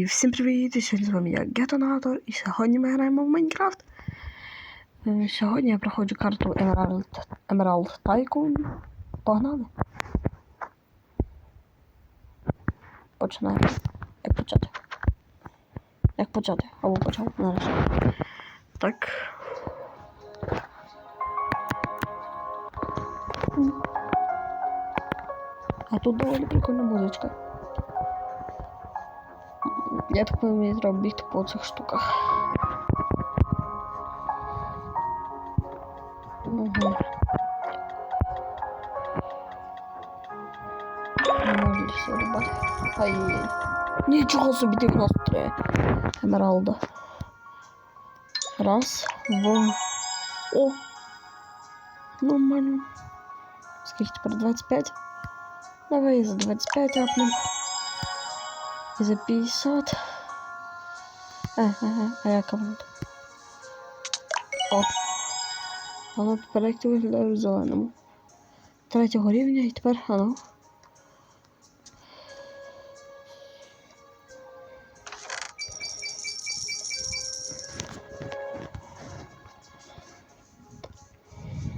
І всім привіт! Сьогодні з вами я Гетонатор, і сьогодні ми граємо в Майнкрафт. Е, Сьогодні я проходжу карту Emerald, Emerald Tycoon. Погнали. Починаємо. Як почати? Як почати? Або почав нарешті. Так. А тут доволі прикольна музичка. Я так понимаю, мені треба бігти по цих штуках. Угу. Не можу все рубати. Ай-яй. Нічого собі 93 емералда. Раз, два. О! Нормально. Скільки тепер 25? Давай за 25 апнем. О. Воно тепер як ти виглядає в зеленому. Третього рівня і тепер ано.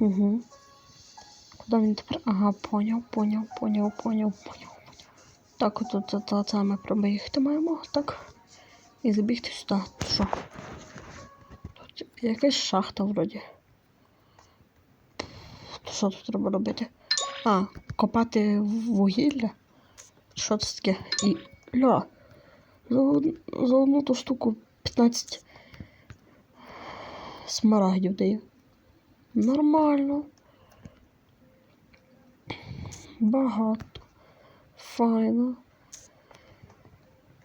Угу. Куди мені тепер? Ага, поняв, поняв, поняв, поняв, поняв. Так, от саме пробігти маємо, так. І забігти сюди. Що? Тут якась шахта вроді. Що тут треба робити? А, копати вугілля. Що це таке? І. Ля. За, за одну ту штуку 15 смарагдів дає. Нормально. Багато. Файно.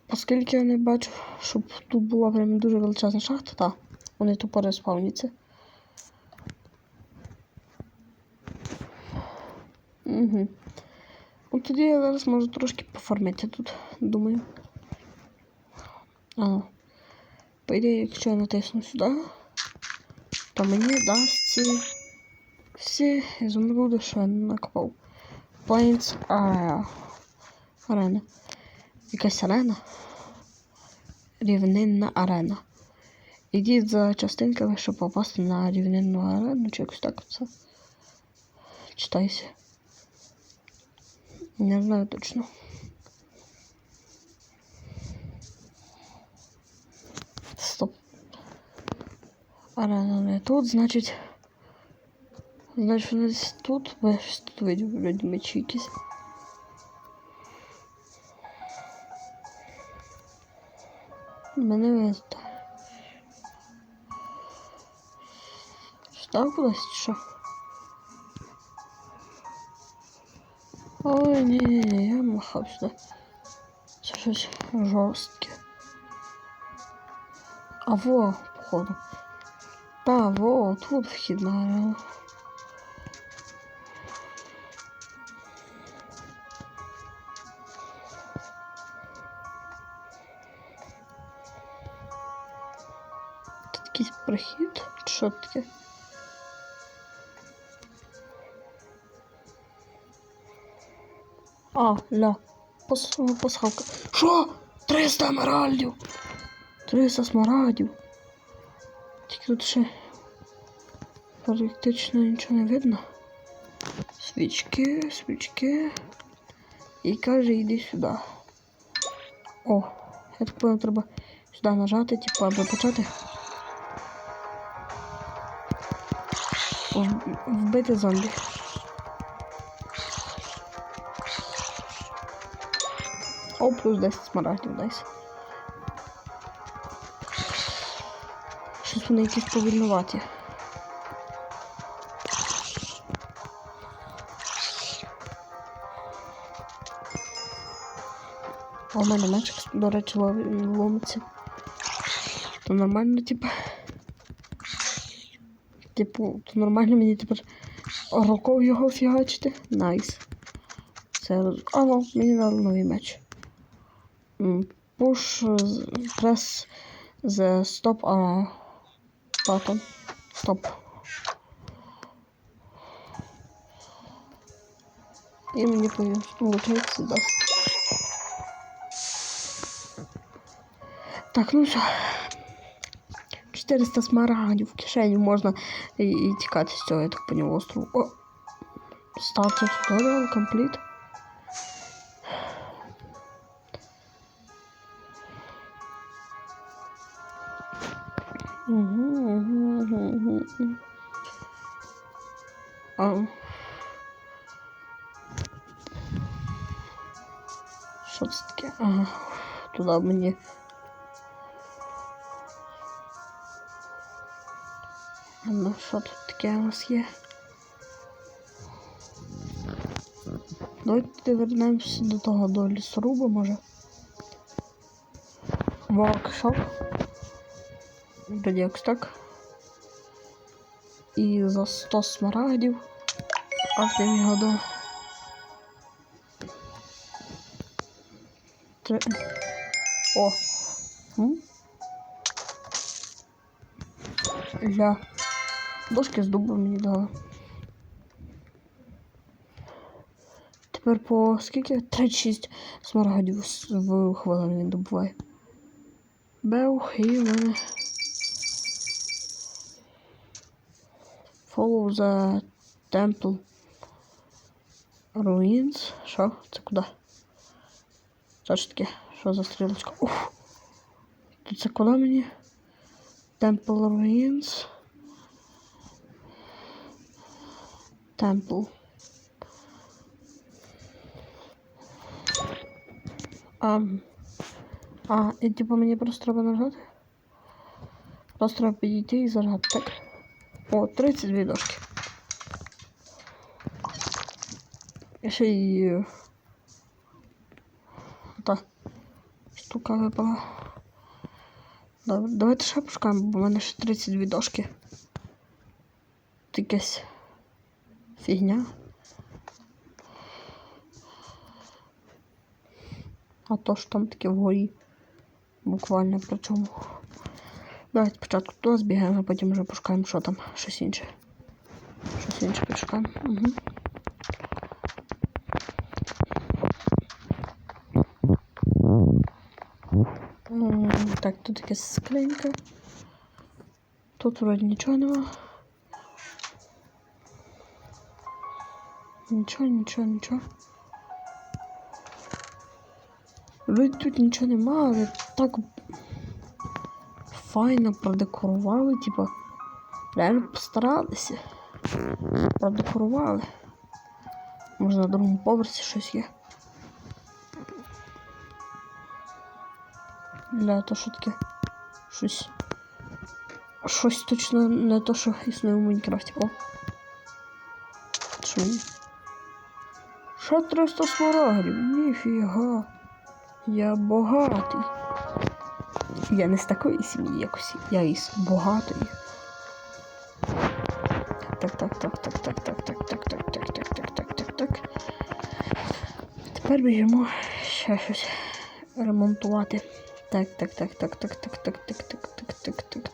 Оскільки я не бачу, щоб тут була прям дуже величезна шахта, так, вони тупо респавняться. Угу. Ну тоді я зараз можу трошки пофармити тут, думаю. А, по ідеї, якщо я натисну сюди, то мені дасть ці всі ізумруди, що я накопав. Plains Area. Арена. Якась арена. Рівнинна арена. Ідіть за частинками, щоб попасти на рівнинну арену, чи якось так це. Читайся. Не знаю точно. Стоп. Арена не тут, значить. Значить, вона десь тут, бо я щось тут видів, вроді мечі якісь. Мене везде. Сюди кудись чи що? Ой, ні, ні, ні, я махав сюди. Це щось жорстке. А во, походу. Та, во, тут вхідна Прохід? Що таке? А, ля. Пос, пасхалка. Що? 300 емеральдів! 300 смарагдів. Тільки тут ще практично нічого не видно. Свічки, свічки. І каже, йди сюди. О, я так понял, треба сюди нажати, типу, аби почати. Вбити зомбі. О, плюс 10 смарагдів десь. Щось вони якісь повільнуваті. А у мене мечик, до речі, ломиться. То нормально, типу. Типу, то нормально мені тепер рукою його фігачити. Найс. Це. Алло, мені дали новий меч. Push press the stop uh, button. Stop. І мені виходить дасть. Так, ну все. 400 смарагдів в кишені можна і, і тікати з цього, я так поняв, острову. О! Статус туторіал компліт. Угу, угу, угу, угу. А. Що це таке? Ага. Туди мені. Ну, що тут таке у нас є? Давайте вернемося до того до лісоруба, може. Воркшоп. Вроді якось так. І за 100 смарагдів. Артем його до. Три. О! Ля. Дошки з дуба мені дали. Тепер по скільки? 36 смарагдів в хвилину він добуває. Беух і в мене. Follow the temple ruins. Що? Це куди? Це ж таке? Що за стрілочка? Тут це куди мені? Temple ruins. Temple. А, а, і типу мені просто треба нажати? Просто треба підійти і зажати, так? О, 32 дошки. І ще й... Та штука випала. Добре, давайте ще пошукаємо, бо в мене ще 32 дошки. Тут якась фігня. А то ж там таке вгорі. Буквально причому. Давайте спочатку туди збігаємо, а потім вже пошукаємо, що там, щось інше. Щось інше пошукаємо. Угу. Так, тут якась скринька. Тут вроді нічого нема. Нічого, нічого, нічого. Вроді тут нічого нема, але так файно продекорували, типа. Реально постаралися. Продекорували. Може на другому поверсі щось є. Для то що таке. Щось. Щось точно не то, що існує в Майнкрафті. О. Що мені? Ще 300 смарагдів. Ніфіга. Я багатий. Я не з такої сім'ї якось. Я із багатої. Так, так, так, так, так, так, так, так, так, так, так, так, так, так, так. Тепер біжимо ще щось ремонтувати. Так, так, так, так, так, так, так, так, так, так, так, так.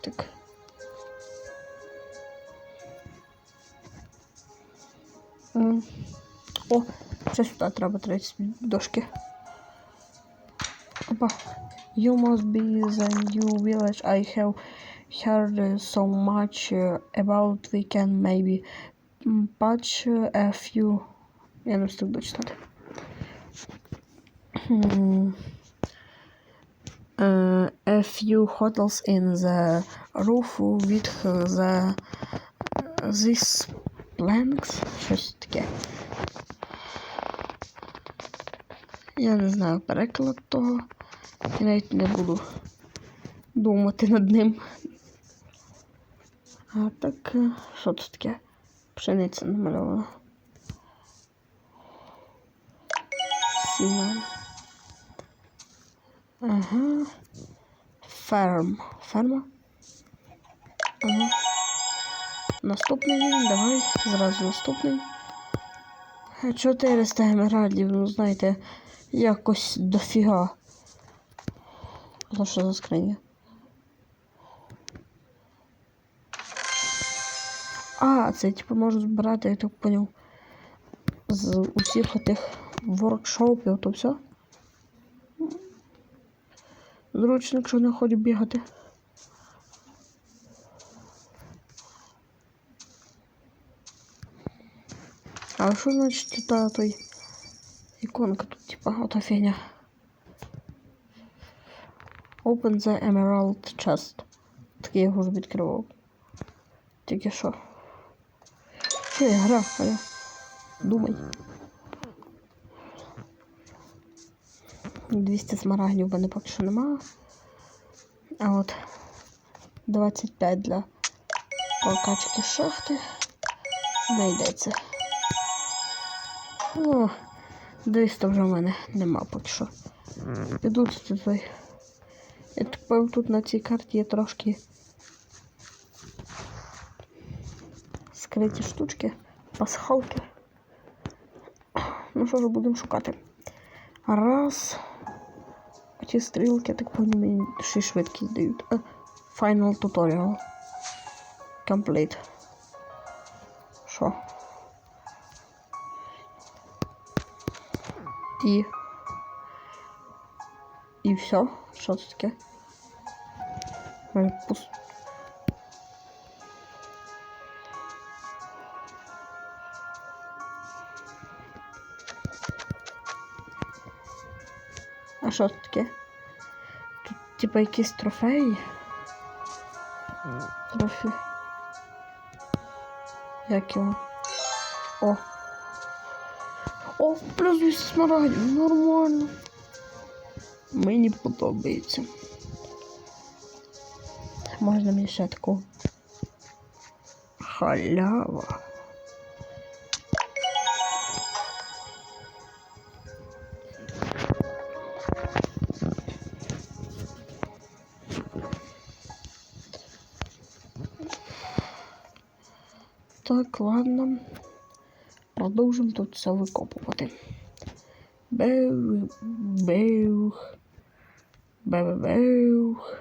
О, ще сюди треба 30 дошки. Опа. You must be the new village I have heard uh, so much uh, about. We can maybe mm, patch uh, a few. Я не встиг дочитати. Hmm. Uh, a few hotels in the roof with the this planks. Щось таке. Я не знаю переклад того. Я навіть не буду думати над ним. А так, е, що тут таке? Пшениця намальована. Сіна. Ага. Ферм. Ферма? Ага. Наступний він, давай, зразу наступний. Е, 400 емеральдів, ну знаєте, якось дофіга. За що за скриня? А, це типу можу збирати, я так поняв. З усіх тих воркшопів, то все. Зручно, якщо не ходить бігати. А що значить та той іконка тут, типа, ота фігня? Open the Emerald Chest. Так я його вже відкривав. Тільки. Що я гра, а думай. 200 смарагдів в мене поки що нема. А от 25 для прокачки шахти знайдеться. О, 200 вже в мене нема поки що. Піду той. Я тепер тут на цій карті є трошки скриті штучки, пасхалки. Ну що ж, будемо шукати. Раз. Ці стрілки, я так понял, мені ще швидкість дають. Е, Final tutorial. Complete. Що? І. І все. Що це таке? Е, пус- А що це таке? Тут типа якісь трофеї. Трофі. Як його? О. О, плюс 200 смарагдів. Нормально. Мені подобається. Можна мені ще. Халява. Так, ладно. Продовжимо тут все викопувати. Беух, беух, беух.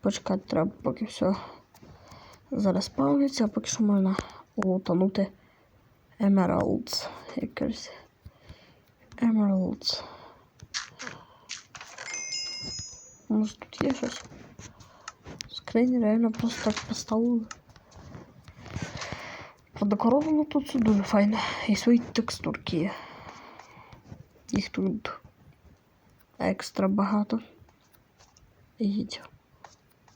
Почекати треба, поки все зараз павлиться, а поки що можна лутанути Emeralds якось. Emeralds. Може тут є щось? Скрині реально просто так поставили. Продекоровано тут все дуже файно. І свої текстурки є. Їх тут екстра багато. Їдь.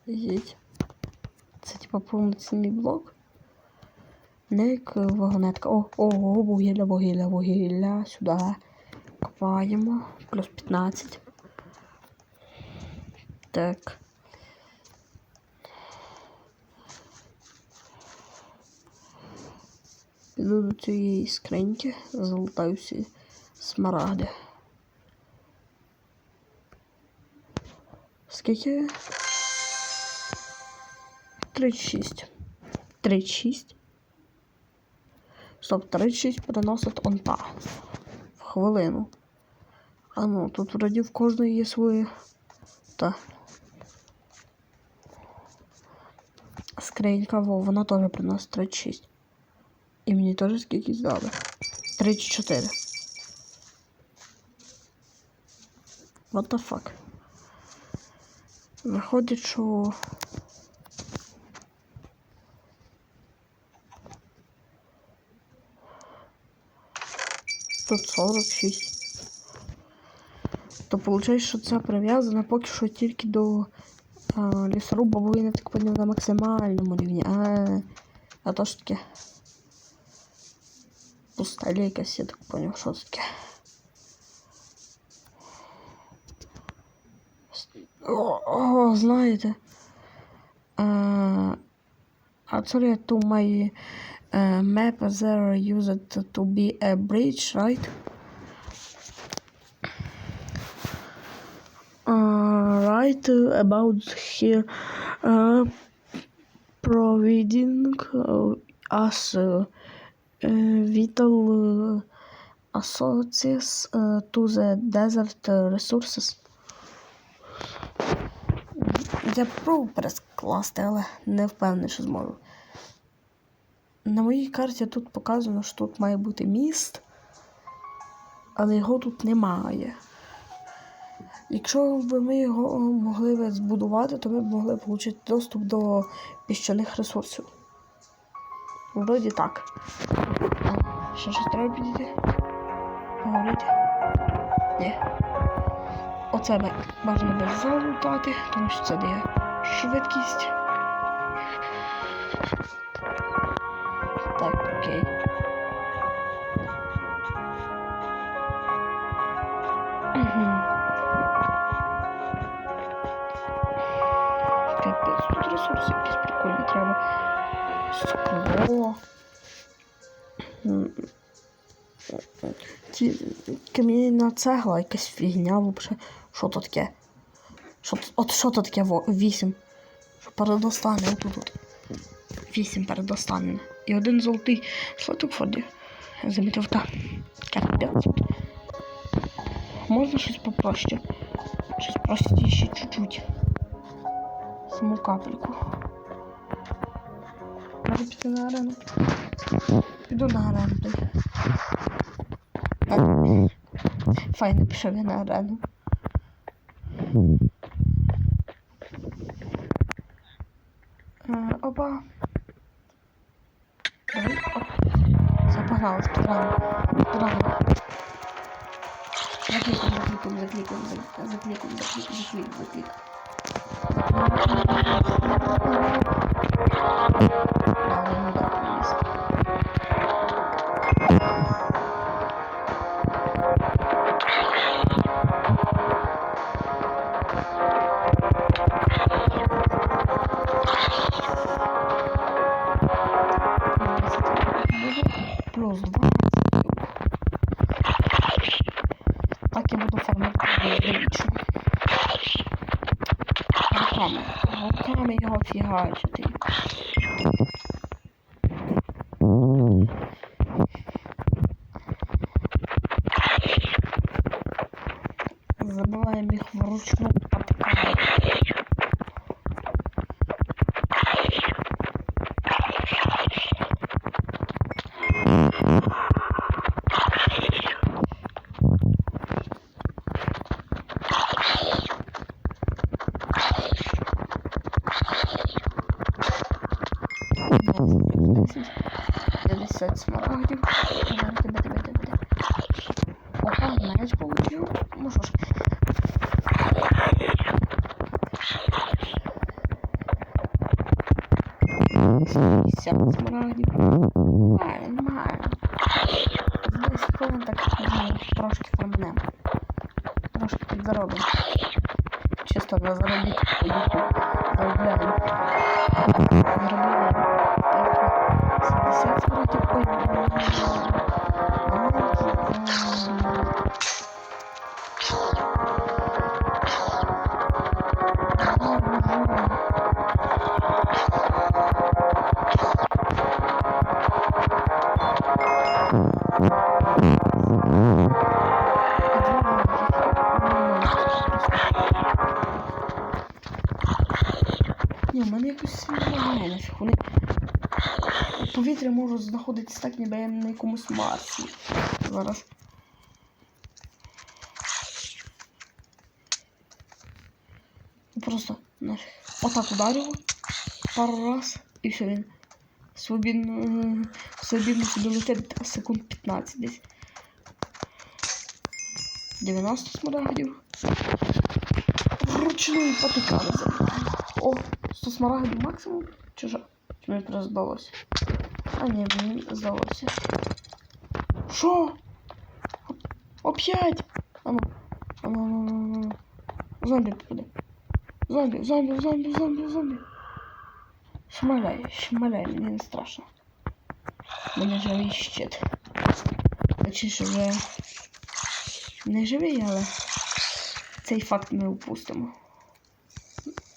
Їдь. Це типа повноцінний блок. Не як вагонетка. О, ого, вугілля, вугілля, вугілля. Сюди. Копаємо. Плюс 15. Так. Піду до цієї скриньки, залутаю всі смарагди. Скільки? 36. 36. Стоп, 36 переносить онта. В хвилину. А ну, тут вроді в кожної є свої. Та. Скринька, во, вона теж приносить 36. І мені теж скільки дали. 34. What the fuck? Виходить, що. Тут 46. То виходить, що це прив'язано поки що тільки до а, лісоруба, бо він, так поняв, на максимальному рівні. А, а то ж таке. Пустеля якась, я так це таке. О, о знаєте. Uh, actually, to my uh, map there used to be a bridge, right? Uh, right about here, uh, providing uh, us uh, uh, vital associates to the desert resources. Я пробував перескласти, але не впевнений, що зможу. На моїй карті тут показано, що тут має бути міст. але його тут немає. Якщо б ми його могли би збудувати, то ми б могли б отримати доступ до піщаних ресурсів. Вроді так. Ще щось треба підійти? Ні. Оце бажано без залутати, тому що це дає швидкість. Ті кам'яна цегла, якась фігня вообще. Що то таке? Що, от що то таке вісім? Що передостане отут. от. Вісім передостане. І один золотий слоток Форді. Замітив так. Капець. Можна щось попроще? Щось простіше чуть-чуть. Саму капельку. Може піти на арену? Піду на арену. Тоді. А, Файно пішов я на арену. Е, Опа. Давай, оп. Все, погнали, спідрано. Спідрано. Закликаем, закликаем, закликаем, закликаем, закликаем, закликаем, закликаем. Kazandım. Повітря можуть знаходитися так, ніби я на якомусь Марсі. Зараз. Просто нафіг. Отак ударив пару раз і все він свобідно, е, свобідно собі летить секунд 15 десь. 90 смарагдів. Вручну потикали забираємо. О, 100 смарагдів максимум? Що? Чи мені просто здалося? А ні, мені здалося. Що? Опять? Ану, ану, ану, ану. Зомбі попаде. Зомбі, зомбі, зомбі, зомбі, зомбі. Шмаляй, шмаляй, мені не страшно. Мені живий щит. Точніше вже не живий, але цей факт ми упустимо.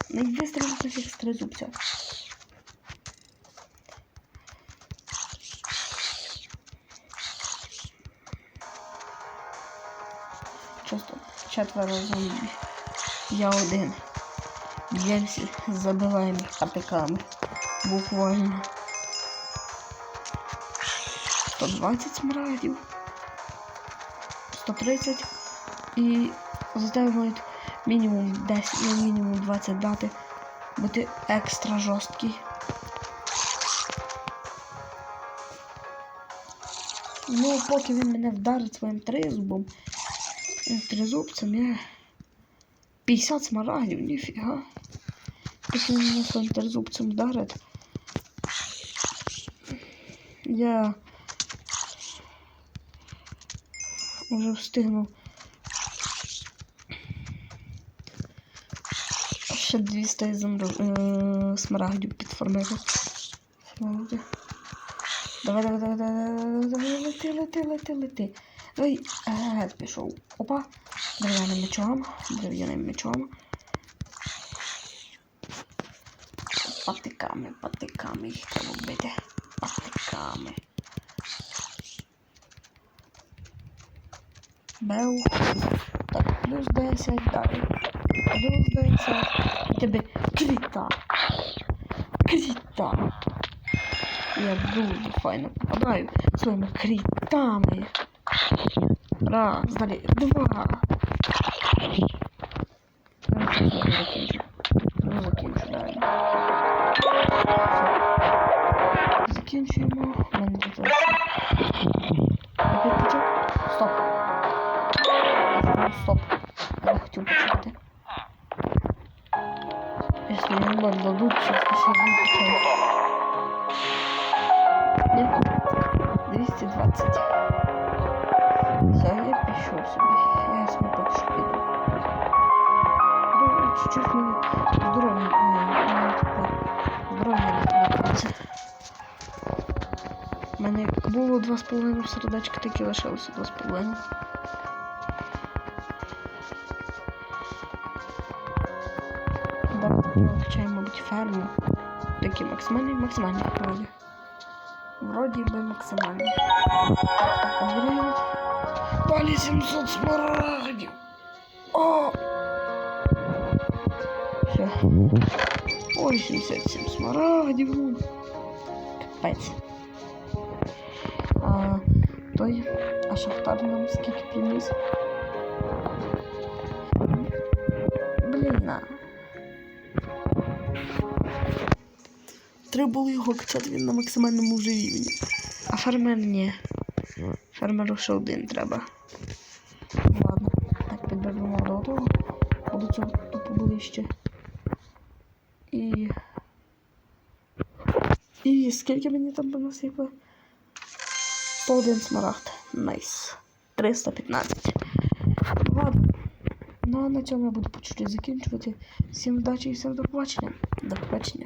Не вистрілити всіх з четверо зомбі. Я один. Б'ємося, забиваємо їх патиками. Буквально. 120 смарагдів. 130 і за тебе мінімум 10, ну, мінімум 20 дати. Бути екстра жорсткий. Ну, поки він мене вдарить своїм тризубом, тризубцем, я 50 смарагдів, ніфіга. Він мене своїм тризубцем вдарить. Я вже встигнув ще 200 землю, е, смарагдів підформити. Давай, давай, давай, давай, давай, давай, лети, лети, лети, лети. Давай, е, пішов. Опа, дерев'яним мечом, дерев'яним мечом. Патиками, патиками їх треба бити. Патиками. Бел. Так, плюс 10, далі. Плюс 10. І тебе кріта. Кріта. Я дуже файно попадаю своїми крітами. Раз, далі, два. Не закінчу. Не далі. Закінчуємо. Мене тут. Опять почав? Стоп. Ну, Стоп. Я не хотів почати. Якщо мені ноль дадуть, сейчас ще не почав. Ні? 220. У мене було 2,5 сердечка, так і лишилося 2,5. Давай качаємо, мабуть, ферму. Такі максимальні, максимальні вроді. Вроді би максимальні. Далі 700 смарагдів. О! Все. Ой, 77 смарагдів. Капець. А, а шахтар нам скільки приніс? Блін. Треба було його качати він на максимальному вже рівні. А фермер ні. Фермеру ще один треба. Ладно, так підберемо до того. До цього тупо ближче. І. І скільки мені там понасипали? 101 смарагд. Найс. 315. Ладно. Ну а на цьому я буду по чуть закінчувати. Всім вдачі і всім до побачення. До побачення.